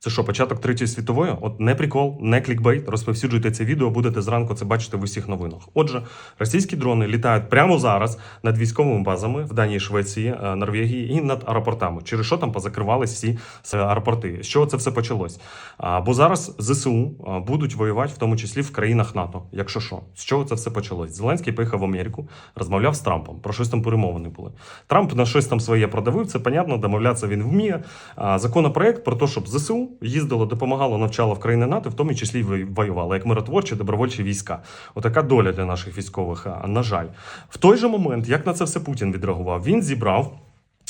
Це що, початок третьої світової? От не прикол, не клікбейт. Розповсюджуйте це відео, будете зранку це бачити в усіх новинах. Отже, російські дрони літають прямо зараз над військовими базами в Данії, Швеції, е, Норвегії і над аеропортами. Через що там позакривались всі е, аеропорти? З чого це все почалось? Бо зараз ЗСУ будуть воювати, в тому числі в країнах НАТО. Якщо що, з чого це все почалось? Зеленський поїхав в Америку, розмовляв з Трампом. Про щось там перемовини були. Трамп на щось там своє продавив. Це понятно, домовлятися він вміє. Законопроект про те, щоб ЗСУ їздило, допомагало, навчала в країни НАТО, в тому числі воювала як миротворчі добровольчі війська. Отака доля для наших військових. На жаль, в той же момент, як на це все Путін відреагував, він зібрав.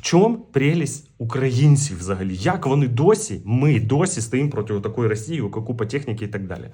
в чому прелість українців взагалі? Як вони досі, ми досі стоїмо проти такої Росії, купа техніки і так далі.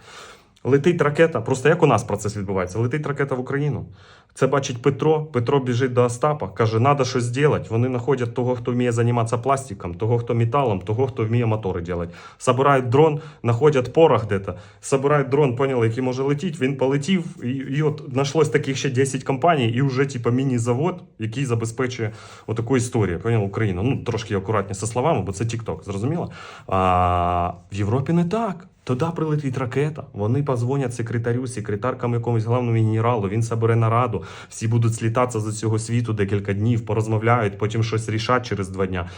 Летить ракета, просто як у нас процес відбувається? Летить ракета в Україну. Це бачить Петро. Петро біжить до Остапа, каже, треба щось зробити. Вони знаходять того, хто вміє займатися пластиком, того, хто металом, того, хто вміє мотори робити. Собирають дрон, знаходять порох де-то, собирають дрон, поняли, який може летіти. Він полетів, і, і от знайшлось таких ще 10 компаній, і вже типа міні-завод, який забезпечує отаку історію. Поняли, Україну. Ну трошки акуратні зі словами, бо це TikTok, зрозуміло? А в Європі не так. Туди прилетить ракета. Вони позвонять секретарю, секретаркам якомусь головному генералу. Він собере нараду. Всі будуть слітатися з цього світу декілька днів, порозмовляють, потім щось рішать через два дня.